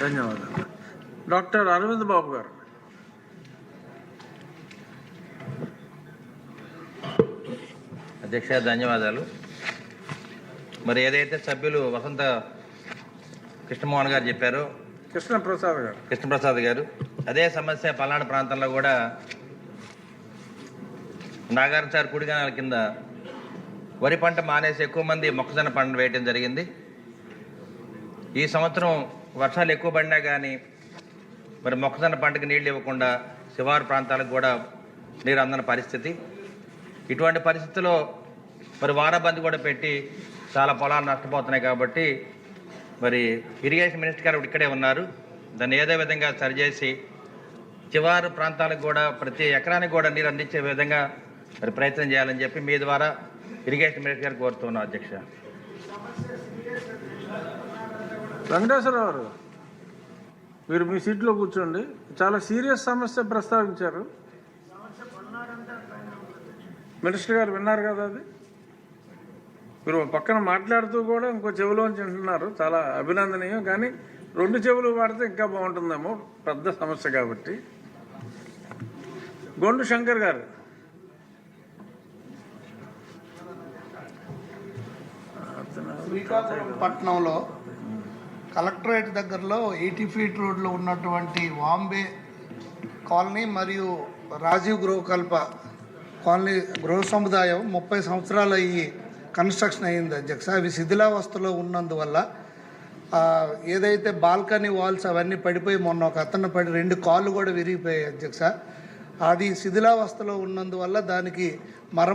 ధన్యవాదాలు. డాక్టర్ అరవింద్ బాబు గారు. అధ్యక్ష ధన్యవాదాలు. మరి ఏదైతే సభ్యులు వసంత కృష్ణమోహన్ గారు చెప్పారో కృష్ణ ప్రసాద్ గారు. కృష్ణప్రసాద్ గారు అదే సమస్య పల్నాడు ప్రాంతంలో కూడా నాగార్జున సార్ కుడిగానాల కింద వరి పంట మానేసి ఎక్కువ మంది మొక్కజొన్న పంట వేయటం జరిగింది. ఈ సంవత్సరం వర్షాలు ఎక్కువ పడినా కానీ మరి మొక్కజొన్న పంటకు నీళ్ళు ఇవ్వకుండా శివారు ప్రాంతాలకు కూడా నీరు అందని పరిస్థితి. ఇటువంటి పరిస్థితుల్లో మరి వారాబంద్ కూడా పెట్టి చాలా పొలాలు నష్టపోతున్నాయి కాబట్టి మరి ఇరిగేషన్ మినిస్టర్ గారు ఇక్కడే ఉన్నారు. దాన్ని ఏదో విధంగా సరిచేసి చివరి ప్రాంతాలకు కూడా ప్రతి ఎకరానికి కూడా నీరు అందించే విధంగా మరి ప్రయత్నం చేయాలని చెప్పి మీ ద్వారా ఇరిగేషన్ మినిస్టర్ గారు కోరుతున్నాం అధ్యక్ష. వెంకటేశ్వరరావు గారు మీరు మీ సీట్లో కూర్చోండి. చాలా సీరియస్ సమస్య ప్రస్తావించారు. మినిస్టర్ గారు విన్నారు కదా అది? మీరు పక్కన మాట్లాడుతూ కూడా ఇంకో చెవిలోంచి వింటున్నారు. చాలా అభినందనీయం. కానీ రెండు చెవులు వాడితే ఇంకా బాగుంటుందేమో. పెద్ద సమస్య కాబట్టి. గొండు శంకర్ గారు. శ్రీకాకుళం పట్టణంలో కలెక్టరేట్ దగ్గరలో ఎయిటీ ఫీట్ రోడ్లో ఉన్నటువంటి వాంబే కాలనీ మరియు రాజీవ్ గృహకల్ప కాలనీ గృహ సముదాయం ముప్పై సంవత్సరాలు అయ్యి కన్స్ట్రక్షన్ అయ్యింది అధ్యక్ష. అవి శిథిలావస్థలో ఉన్నందువల్ల ఏదైతే బాల్కనీ వాల్స్ అవన్నీ పడిపోయి మొన్న ఒక అతను పడి రెండు కాళ్ళు కూడా విరిగిపోయాయి అధ్యక్ష. అది శిథిలావస్థలో ఉన్నందువల్ల దానికి మరమ్మతు